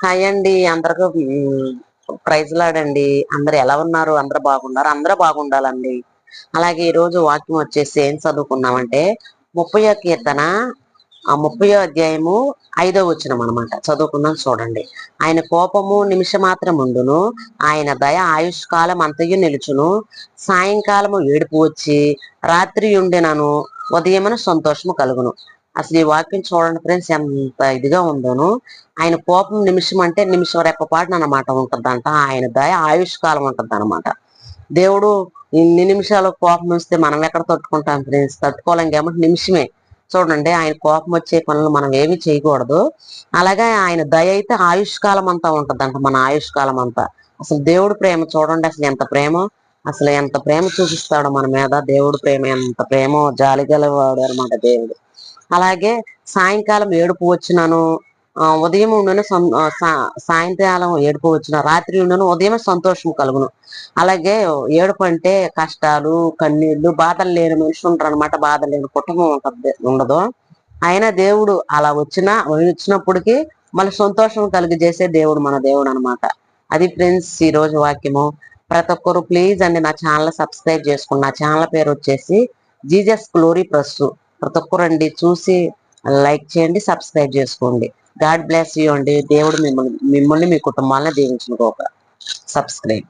Hi అండి. అందరికి praise లాడండి అందరు ఎలా ఉన్నారు? అందరు బాగున్నారు? అందరూ బాగుండాలండి. అలాగే ఈ రోజు వాక్యం వచ్చేసి ఏం చదువుకున్నామంటే ముప్పై కీర్తన ఆ ముప్పై అధ్యాయము ఐదో వచ్చినం అనమాట చదువుకుందాం చూడండి. ఆయన కోపము నిమిషం మాత్రం ఉండును ఆయన దయ ఆయుష్ కాలం అంతయు నిలుచును. సాయంకాలము ఏడుపు వచ్చి రాత్రి ఉండినను ఉదయమున సంతోషము కలుగును. అసలు ఈ వాక్యం చూడండి ఫ్రెండ్స్ ఎంత ఇదిగా ఉందోను. ఆయన కోపం నిమిషం అంటే నిమిషం రెప్పపాటున అనమాట ఉంటదంట. ఆయన దయ ఆయుష్ కాలం అనమాట దేవుడు ఇన్ని నిమిషాలు కోపం వస్తే మనం ఎక్కడ తట్టుకుంటాం ఫ్రెండ్స్ తట్టుకోలేం కాబట్టి నిమిషమే. చూడండి ఆయన కోపం వచ్చే పనులు మనం ఏమి చేయకూడదు. అలాగే ఆయన దయ అయితే ఆయుష్ కాలం అంతా ఉంటదంట మన ఆయుష్ కాలం అంతా. అసలు దేవుడు ప్రేమ చూడండి అసలు ఎంత ప్రేమ? అసలు ఎంత ప్రేమ చూపిస్తాడో మన మీద. దేవుడు ప్రేమ ఎంత ప్రేమో జాలి గలవాడు అనమాట దేవుడు. అలాగే సాయంకాలం ఏడుపు వచ్చినాను. ఉదయం ఉండను సాయంకాలం ఏడుపు వచ్చిన రాత్రి ఉండను ఉదయం సంతోషం కలుగును. అలాగే ఏడుపు అంటే కష్టాలు కన్నీళ్ళు బాధలు లేని మనిషి ఉంటారు అనమాట బాధ లేని కుటుంబం ఉంటది ఉండదు. అయినా దేవుడు అలా వచ్చినా వచ్చినప్పటికీ మళ్ళీ సంతోషం కలిగజేసే దేవుడు మన దేవుడు అనమాట అది ఫ్రెండ్స్ ఈ రోజు వాక్యము. ప్రతి ఒక్కరు ప్లీజ్ అండి నా ఛానల్ సబ్స్క్రైబ్ చేసుకోండి నా ఛానల్ పేరు వచ్చేసి జీజస్ గ్లోరీ ప్లస్ ప్రతి ఒక్కరండి చూసి లైక్ చేయండి సబ్స్క్రైబ్ చేసుకోండి. గాడ్ బ్లెస్ యూ అండి. దేవుడు మిమ్మల్ని మిమ్మల్ని మీ కుటుంబాలను దీవించుకోక సబ్స్క్రైబ్.